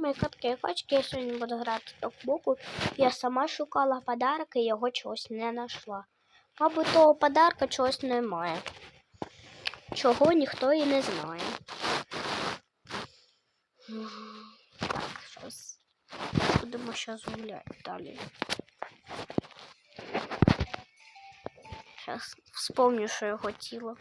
мої качки, я сьогодні буду грати в боку. Я сама шукала подарок і його чогось не знайшла. Мабуть, того подарка чогось немає. Чого ніхто і не знає. Так, щас. Будемо зараз гуляти далі. Зараз вспомню, що я хотіла.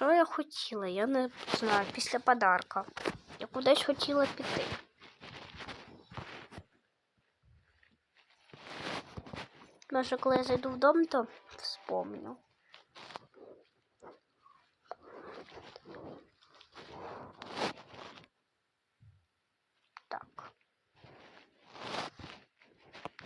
Що я хотіла? Я не знаю, після подарка. Я кудись хотіла піти. Може, коли я зайду в дом, то вспомню. Так.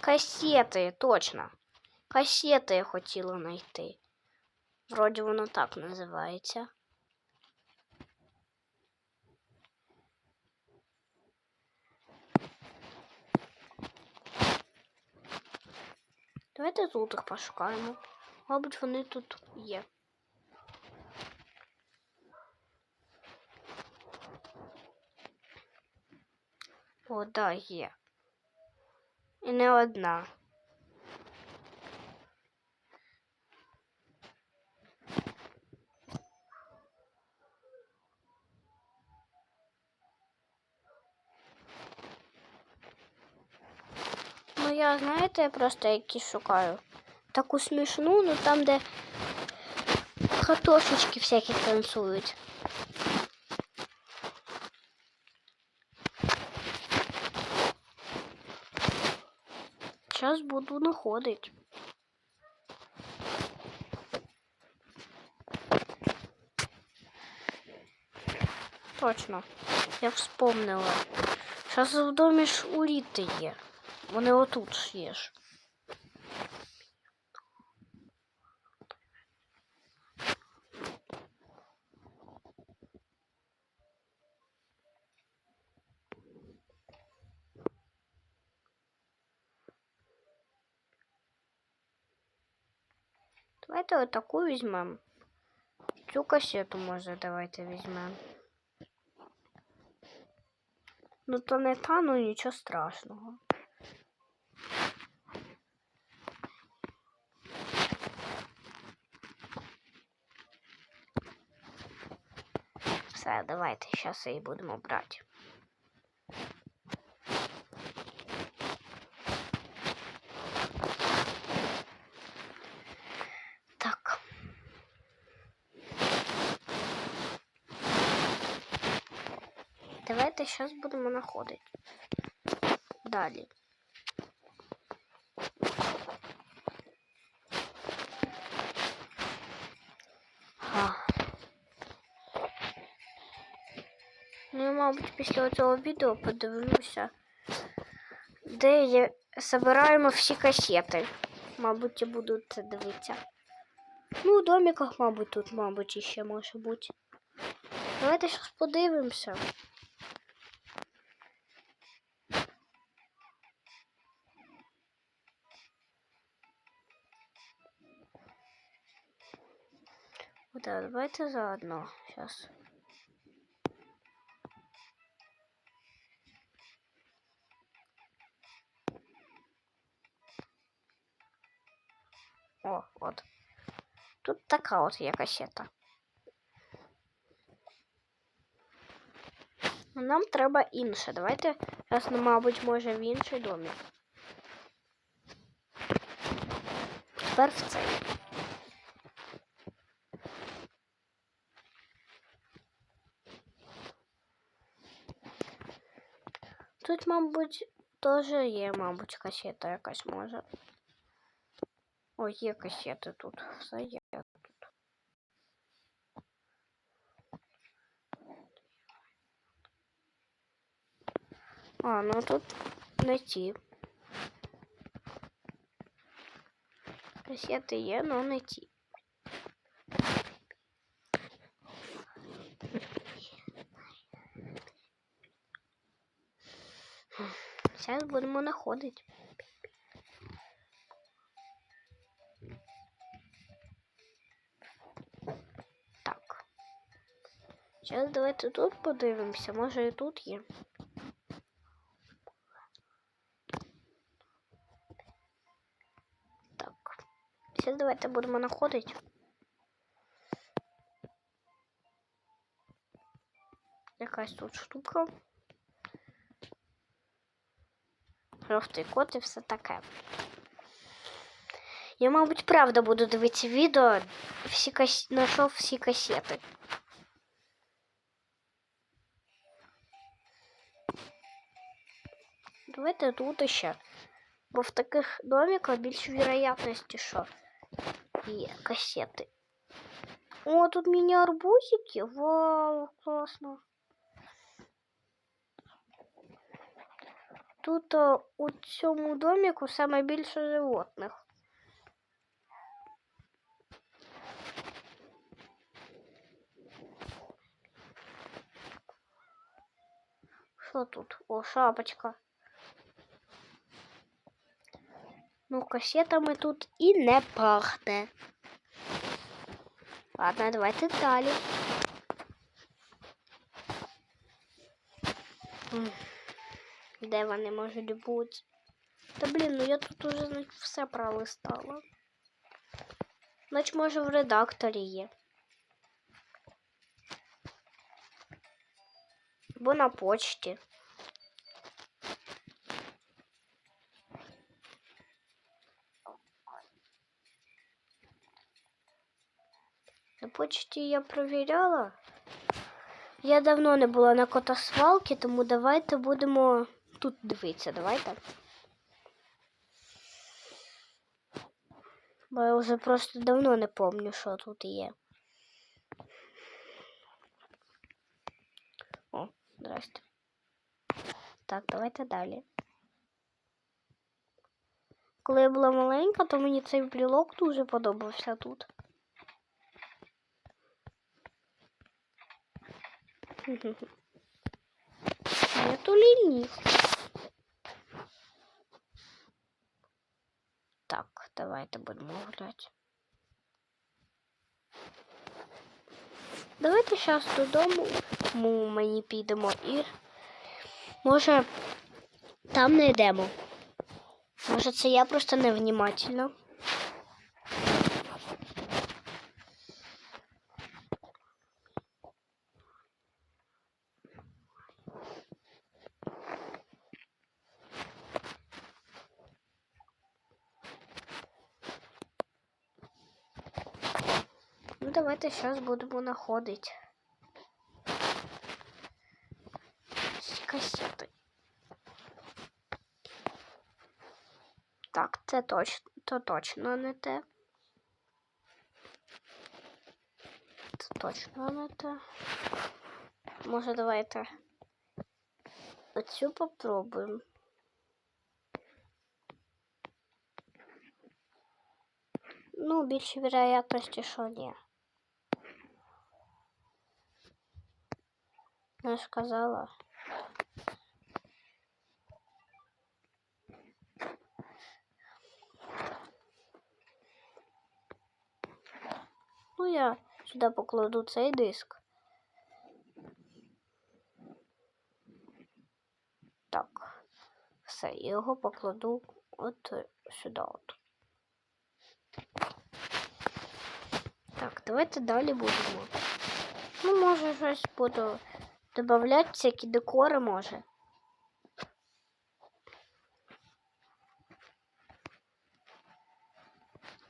Касети, точно. Касети я хотіла знайти. Вроді воно так називається. Давайте тут їх пошукаємо. Мабуть, вони тут є. О, да, є. І не одна. Ну, я, знаєте, просто які шукаю. Таку смішну, ну там, де картошечки всякі танцюють. Зараз буду знаходити. Точно, я вспомнила. Зараз в домі ж уліти є. Вони отут є ж. Давайте отаку візьмемо. Цю касету, може, давайте візьмемо. Ну, то не та, ну нічого страшного. Все, давайте, зараз її будемо брати. Так. Давайте зараз будемо знаходити. Далі. А. Ну, я, мабуть, після цього відео подивлюся, де є... збираємо всі касети. Мабуть, буду це дивитися. Ну, у домиках, мабуть, тут, мабуть, іще може бути. Давайте зараз подивимося. Да, давайте заодно сейчас. О, от. Тут така от є касета. Ну, Нам треба інше. Давайте, зараз, ну, мабуть, може в інший домик. Тепер в цей. Тут, мабуть, теж є, мабуть, касета якась може. О, є касети тут. Все є тут. А, ну тут не ті. Касети є, але не ті. Зараз будемо знаходити. Зараз давайте тут подивимося, може і тут є. Так. Зараз давайте будемо знаходити. Якась тут штука. Жовтий кот і все таке. Я, мабуть, правда буду дивитися відео. Всі кас... Знайшов всі касети. Давайте тут ще. Бо в таких домиках більш вероятності, що є касети. О, тут міні-арбузики. Вау, класно. Тут а, у цьому домику саме більше животних. Що тут? О, шапочка. Ну, касетами тут і не пахне. Ладно, давайте далі. Де вони можуть бути? Та блін, ну я тут уже все пролистала. Значить, може в редакторі є. Або на почті. На почті я провіряла. Я давно не була на котосвалці, тому давайте будемо тут дивитися. Давайте. Бо я вже просто давно не пам'ятаю, що тут є. О, здрасте. Так, давайте далі. Коли я була маленька, то мені цей брілок дуже подобався тут. Нету ліній. Так, давайте будемо гуляти. Давайте зараз додому ми підемо і може там не йдемо. Може це я просто невнімательна. Ну, давайте зараз будемо знаходити. Касети. Так, це точно, то точно не те. Це точно не те. Може, давайте оцю попробуємо. Ну, більше вероятності, що ні. Я ж казала. Ну, я сюди покладу цей диск. Так, все, його покладу от сюди. От. Так, давайте далі будемо. Ну, може, щось буду додавати, всякі декори може.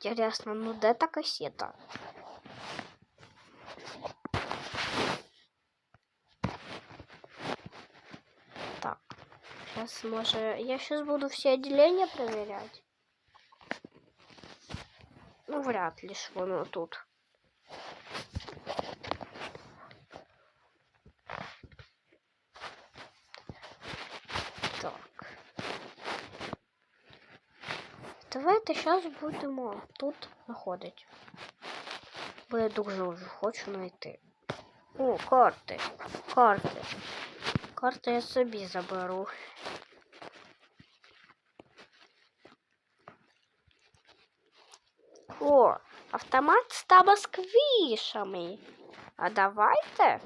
Интересно, ну де та кассета? Так, сейчас може... Я сейчас буду все отделения проверять. Ну, вряд ли ж воно тут. Давайте зараз будемо тут знаходити. Бо я дуже вже хочу знайти. О, карти. Карти. Карти я собі заберу. О, автомат з табасквішами. А давайте.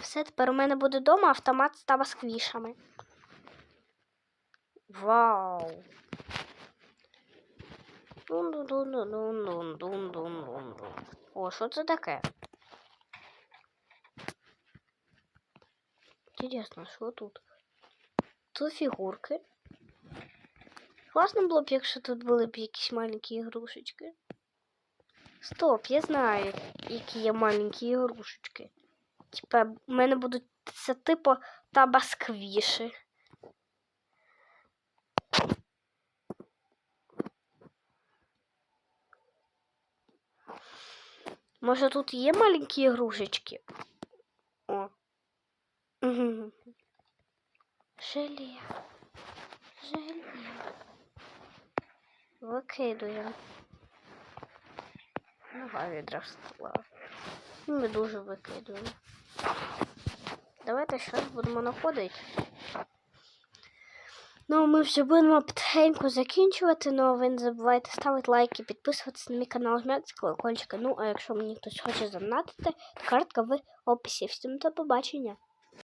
Все, тепер у мене буде вдома автомат з табасквішами. Вау. Дун-дун-дун-дун-дун-дун-дун-дун. О, що це таке? Інтересно, що тут? Тут фігурки. Класно було б, якщо тут були б якісь маленькі ігрушечки. Стоп, я знаю, які є маленькі ігрушечки. Типа, в мене будуть це типу табасквіші. Може тут є маленькі ігрушечки? О. Мгм. Желе. Желе. Викидуємо. Нога відросла. Ми дуже викидуємо. Давайте щось будемо знаходити. Ну, ми вже будемо потихеньку закінчувати, ну ви не забувайте ставити лайки, підписуватися на мій канал, жмяти колокольчика. Ну, а якщо мені хтось хоче задонатити, картка в описі. Всім до побачення.